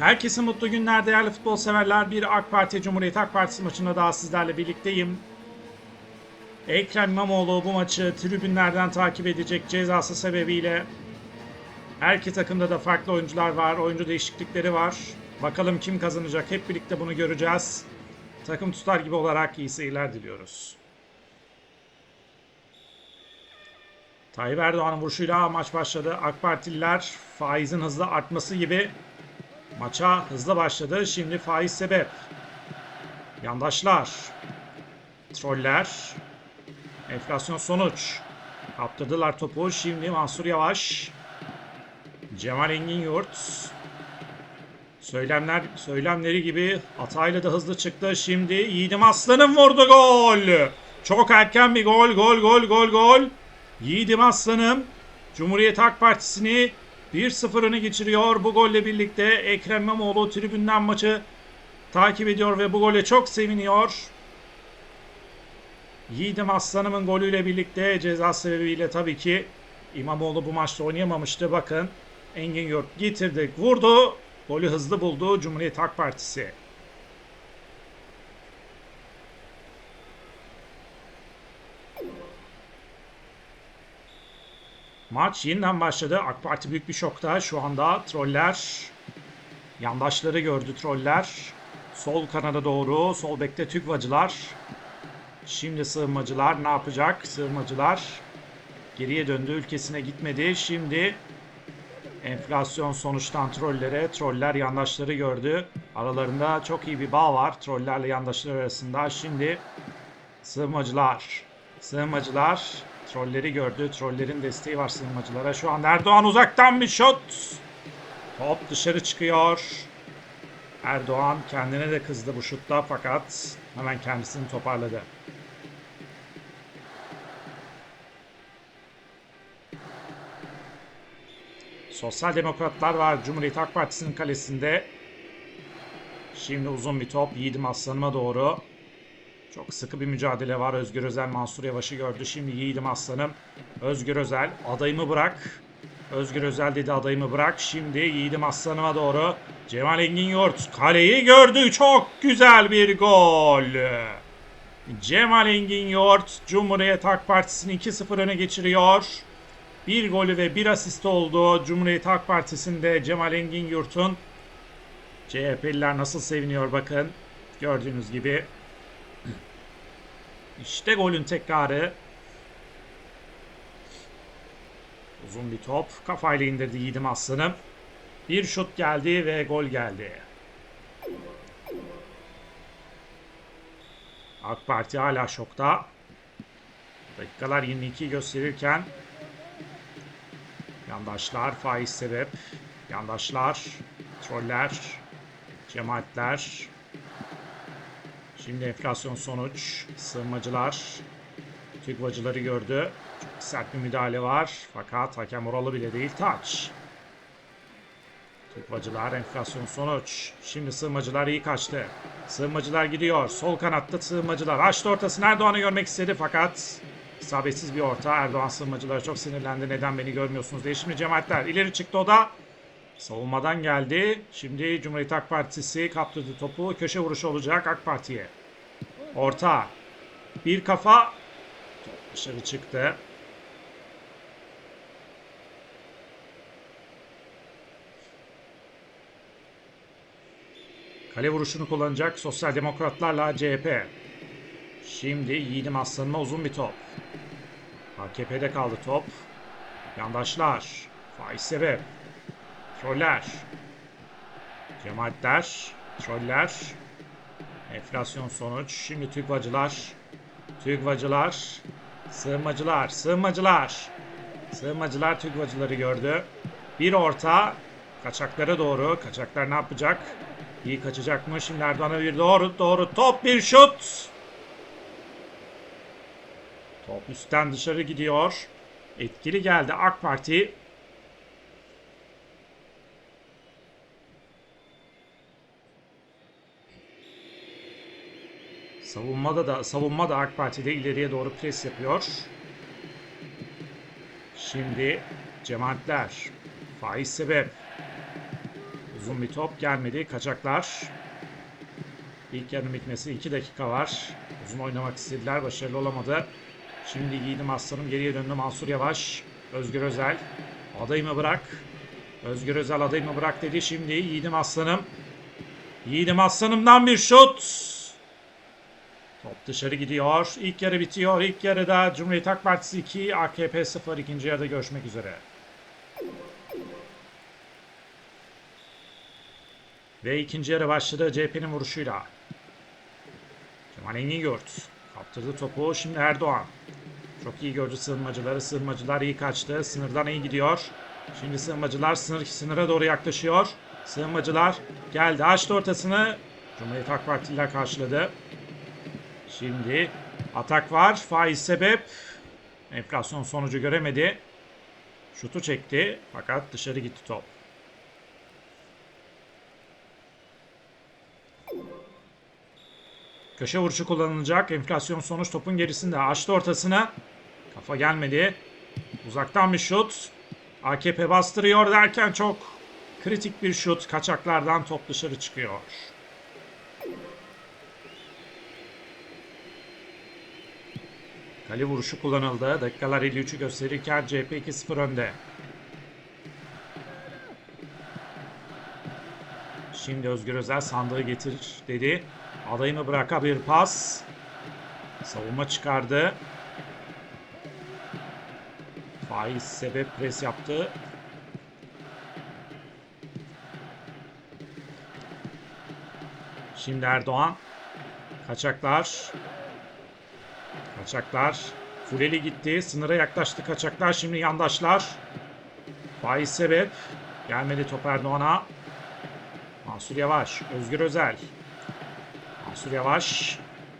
Herkese mutlu günler değerli futbol severler. Bir AK Parti Cumhuriyet AK Partisi maçında daha sizlerle birlikteyim. Ekrem İmamoğlu bu maçı tribünlerden takip edecek cezası sebebiyle her iki takımda da farklı oyuncular var. Oyuncu değişiklikleri var. Bakalım kim kazanacak hep birlikte bunu göreceğiz. Takım tutar gibi olarak iyi seyirler diliyoruz. Tayyip Erdoğan'ın vuruşuyla maç başladı. AK Partililer faizin hızlı artması gibi maça hızlı başladı. Şimdi faiz sebep. Yandaşlar. Troller. Enflasyon sonuç. Kaptırdılar topu. Şimdi Mansur Yavaş. Cemal Engin Yurt. Söylemler, söylemleri gibi Ataylı da hızlı çıktı. Şimdi Yiğidim Aslan'ın vurdu gol. Çok erken bir gol. Gol gol gol gol. Yiğidim Aslan'ım Cumhuriyet Halk Partisi'ni 1-0'ını geçiriyor. Bu golle birlikte Ekrem İmamoğlu tribünden maçı takip ediyor ve bu gole çok seviniyor. Yiğidim Aslanım'ın golüyle birlikte ceza sebebiyle tabii ki İmamoğlu bu maçta oynayamamıştı. Bakın Engin Yurt getirdik, vurdu. Golü hızlı buldu Cumhuriyet Halk Partisi. Maç yeniden başladı. AK Parti büyük bir şokta. Şu anda troller yandaşları gördü troller. Sol kanada doğru. Sol bekte tükvacılar. Şimdi sığınmacılar ne yapacak? Sığınmacılar geriye döndü. Ülkesine gitmedi. Şimdi enflasyon sonuçtan trollere. Troller yandaşları gördü. Aralarında çok iyi bir bağ var. Trollerle yandaşlar arasında. Şimdi sığınmacılar. Sığınmacılar trolleri gördü. Trollerin desteği var sığınmacılara. Şu an Erdoğan uzaktan bir şut. Top dışarı çıkıyor. Erdoğan kendine de kızdı bu şutta fakat hemen kendisini toparladı. Sosyal Demokratlar var Cumhuriyet Halk Partisi'nin kalesinde. Şimdi uzun bir top Yiğidim Aslanıma doğru. Çok sıkı bir mücadele var. Özgür Özel Mansur Yavaş'ı gördü. Şimdi Yiğidim Aslanım. Özgür Özel adayımı bırak. Özgür Özel dedi adayımı bırak. Şimdi Yiğidim Aslanıma doğru. Cemal Engin Yurt kaleyi gördü. Çok güzel bir gol. Cemal Engin Yurt Cumhuriyet Halk Partisi'ni 2-0 öne geçiriyor. Bir golü ve bir asist oldu. Cumhuriyet Halk Partisi'nde Cemal Engin Yurt'un CHP'liler nasıl seviniyor bakın. Gördüğünüz gibi. İşte golün tekrarı. Uzun bir top. Kafayla indirdi Yiğidim Aslanım. Bir şut geldi ve gol geldi. AK Parti hala şokta. Dakikalar 22 gösterirken yandaşlar faiz sebep. Yandaşlar, troller, cemaatler. Şimdi enflasyon sonuç. Sığınmacılar. TÜGVACıları gördü. Çok sert bir müdahale var. Fakat hakem oralı bile değil. Taç. TÜGVACılar enflasyon sonuç. Şimdi sığınmacılar iyi kaçtı. Sığınmacılar gidiyor. Sol kanatta sığınmacılar. Açtı ortasını Erdoğan'ı görmek istedi fakat isabetsiz bir orta. Erdoğan sığınmacılara çok sinirlendi. Neden beni görmüyorsunuz diye. Şimdi cemaatler ileri çıktı o da. Savunmadan geldi. Şimdi Cumhuriyet Halk Partisi kaptırdı topu. Köşe vuruşu olacak AK Parti'ye. Orta. Bir kafa. Top dışarı çıktı. Kale vuruşunu kullanacak Sosyal Demokratlarla CHP. Şimdi Yiğidim Aslan'ıma uzun bir top. AKP'de kaldı top. Yandaşlar. Faiz sebep. Troller. Cemaatler. Troller. Enflasyon sonuç. Şimdi TÜGVACılar. TÜGVACılar. Sığınmacılar. Sığınmacılar. Sığınmacılar TÜGVACıları gördü. Bir orta. Kaçaklara doğru. Kaçaklar ne yapacak? İyi kaçacak mı? Şimdi Erdoğan'a bir doğru doğru top bir şut. Top üstten dışarı gidiyor. Etkili geldi AK Parti. Savunmada da savunma da AK Parti'de ileriye doğru pres yapıyor. Şimdi cemaatler faiz sebep Uzun bir top gelmedi. Kaçaklar. İlk yarının bitmesi 2 dakika var. Uzun oynamak istediler. Başarılı olamadı. Şimdi Yiğidim Aslanım geriye döndü. Mansur Yavaş. Özgür Özel. Adayımı bırak. Özgür Özel adayımı bırak dedi. Şimdi Yiğidim Aslanım. Yiğidim Aslanım'dan bir şut. Top dışarı gidiyor. İlk yarı bitiyor. İlk yarıda Cumhuriyet Halk Partisi 2, AKP 0. İkinci yarıda görüşmek üzere. Ve ikinci yarı başladı CHP'nin vuruşuyla. Kemal Engin kaptırdı topu. Şimdi Erdoğan. Çok iyi gördü sığınmacıları. Sığınmacılar iyi kaçtı. Sınırdan iyi gidiyor. Şimdi sığınmacılar sınır, sınıra doğru yaklaşıyor. Sığınmacılar geldi. Açtı ortasını. Cumhuriyet Halk Partililer karşıladı. Şimdi atak var. Faiz sebep. Enflasyon sonucu göremedi. Şutu çekti. Fakat dışarı gitti top. Köşe vuruşu kullanılacak. Enflasyon sonuç topun gerisinde. Açtı ortasına. Kafa gelmedi. Uzaktan bir şut. AKP bastırıyor derken çok kritik bir şut. Kaçaklardan top dışarı çıkıyor. Kale vuruşu kullanıldı. Dakikalar 53'ü gösterirken CHP 2-0 önde. Şimdi Özgür Özel sandığı getir dedi. Adayımı bıraka bir pas. Savunma çıkardı. Faiz sebep pres yaptı. Şimdi Erdoğan. Kaçaklar. Kaçaklar. Fuleli gitti. Sınıra yaklaştı kaçaklar. Şimdi yandaşlar. Faiz sebep. Gelmedi top Erdoğan'a. Mansur Yavaş. Özgür Özel. Mansur Yavaş.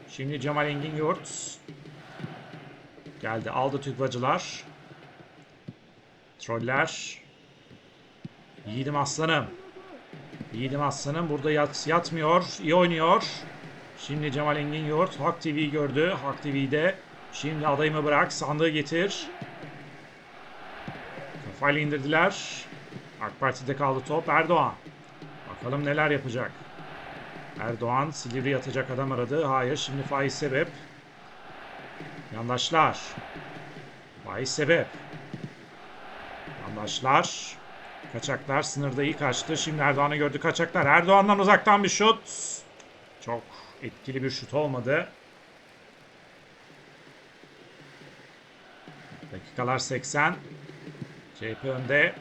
Şimdi Cemal Engin Yurt. Geldi. Aldı tütvacılar. Troller. Yiğidim Aslanım. Yiğidim Aslanım burada yat, yatmıyor. İyi oynuyor. Şimdi Cemal Engin Yurt Hak TV'yi gördü. Hak TV'de. Şimdi adayımı bırak. Sandığı getir. Kafayla indirdiler. AK Parti'de kaldı top. Erdoğan. Bakalım neler yapacak. Erdoğan Silivri yatacak adam aradı. Hayır. Şimdi faiz sebep. Yandaşlar. Faiz sebep. Yandaşlar. Kaçaklar sınırda iyi kaçtı. Şimdi Erdoğan'ı gördü kaçaklar. Erdoğan'dan uzaktan bir şut. Çok etkili bir şut olmadı. Dakikalar 80. CHP önde.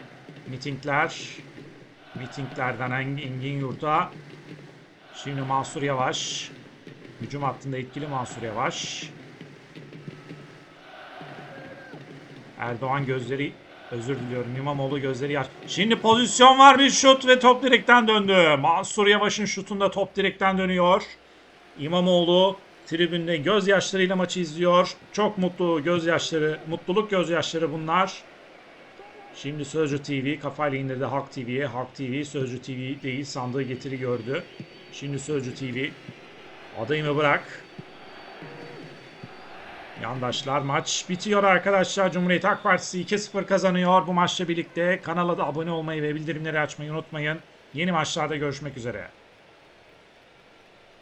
Mitingler. Mitinglerden Engin Yurt'a. Şimdi Mansur Yavaş. Hücum hattında etkili Mansur Yavaş. Erdoğan gözleri özür diliyorum İmamoğlu gözleri yaş. Şimdi pozisyon var bir şut ve top direkten döndü. Mansur Yavaş'ın şutunda top direkten dönüyor. İmamoğlu tribünde gözyaşlarıyla maçı izliyor. Çok mutlu gözyaşları, mutluluk gözyaşları bunlar. Şimdi Sözcü TV kafayla indirdi Halk TV'ye. Halk TV Sözcü TV değil sandığı getiri gördü. Şimdi Sözcü TV. Adayımı bırak. Yandaşlar maç bitiyor arkadaşlar. Cumhuriyet Halk Partisi 2-0 kazanıyor. Bu maçla birlikte kanala da abone olmayı ve bildirimleri açmayı unutmayın. Yeni maçlarda görüşmek üzere.